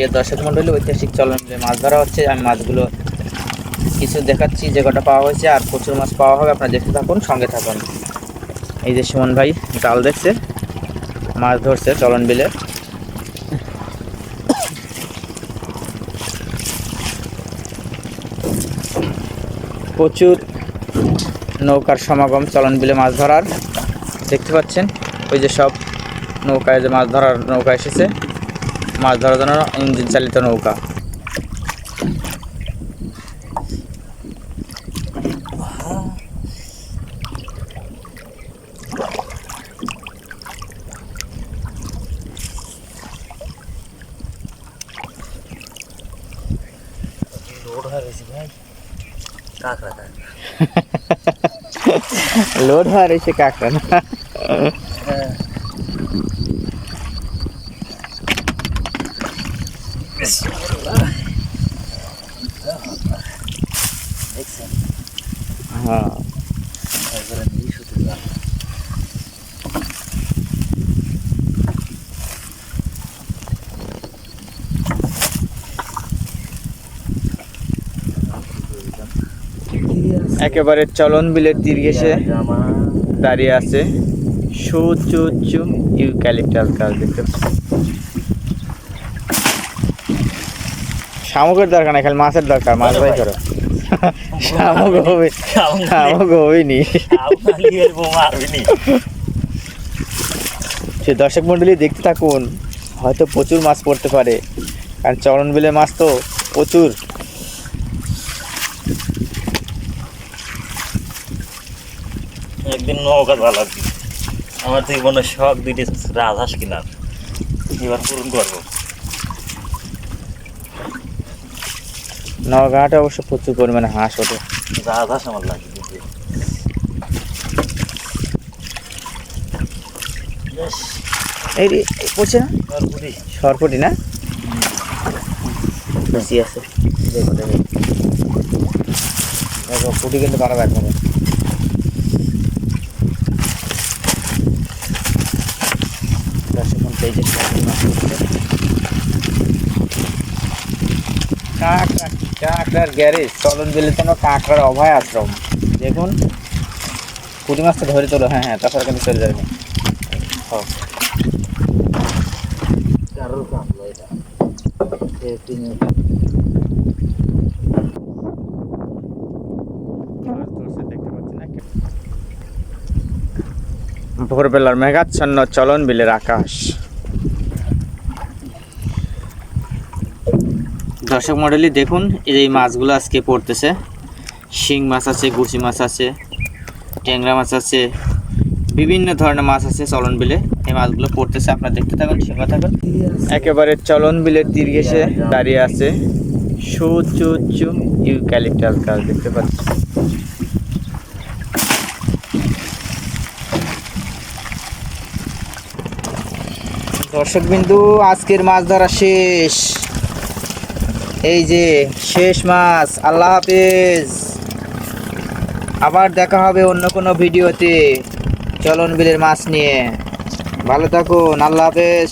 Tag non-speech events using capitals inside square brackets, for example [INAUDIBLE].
প্রিয় দর্শক মণ্ডলী ঐতিহাসিক চলন মাছ ধরা হচ্ছে, আমি মাছগুলো কিছু দেখাচ্ছি, যে কটা পাওয়া হয়েছে, আর প্রচুর মাছ পাওয়া হবে, আপনারা দেখতে থাকুন, সঙ্গে থাকুন। এই যে সুমন ভাই জাল দেখছে, মাছ ধরছে চলন বিলে। প্রচুর নৌকার সমাগম চলন বিলে মাছ ধরার, দেখতে পাচ্ছেন, ওই যে সব নৌকায় যে মাছ ধরার নৌকা এসেছে। মাছ ধরার জন্য ইঞ্জিন চালিত নৌকা লোড হয়ে গেছে ভাই কাঁকড়া হ্যাঁ। একবারে চলন বিলের তীর ঘেসে দাঁড়িয়ে আছে। সুচু ইউক্যালিপটাস গাছ দেখতে শামুকের দরকার নাই খালি মাছের দরকার মাছ ভাই করো। [LAUGHS] শামুক হবে শামুক নি। আসবেনি সে দর্শক মন্ডলী দেখতে থাকুন হয়তো প্রচুর মাছ পড়তে পারে কারণ চরণ বিলে মাছ তো প্রচুর। একদিন নৌকা ভালো আমার তো মনে হয় শখ দুইটি রাজহাঁস কিনার। এবার পূরণ করব। নওগাঁটা অবশ্য প্রচুর পরিমাণে হাঁস ওঠে। রাজহাঁস আমার বেশ। এই পড়ছে না? তারপরে সরপটি না? বেশি আছে। দেখো দেখো। দেখো পুটি কিন্তু বাড়াবে একবারে পেয়েছে কাঁকড়া কাঁকড়ার গ্যারেজ চলন দিলে তো কাঁকড়ার অভয় আশ্রম। দেখুন পুঁটি মাছটা ধরে তোলো। হ্যাঁ হ্যাঁ তাছাড়া কিন্তু চলে যাবে। তিন ভোরবেলার মেঘাচ্ছন্ন চলন বিলের আকাশ। দর্শক মডেলি দেখুন এই মাছগুলো আজকে পড়তেছে। শিং মাছ আছে গুচি মাছ আছে, ট্যাংরা মাছ আছে, বিভিন্ন ধরনের মাছ আছে চলন বিলে। এই মাছগুলো পড়তেছে, আপনারা দেখতে থাকুন, সঙ্গে থাকুন। একেবারে চলন বিলের তীর ঘেসে দাঁড়িয়ে আছে সুচু উঁচু ইউক্যালিপটাস গাছ, দেখতে পাচ্ছি দর্শক বিন্দু আজকের মাছ ধরা শেষ। এই যে শেষ মাস, আল্লাহ হাফিজ। আবার দেখা হবে অন্য কোনো ভিডিওতে। চলন বিলের মাছ নিয়ে। ভালো থাকুন, আল্লাহ হাফেজ।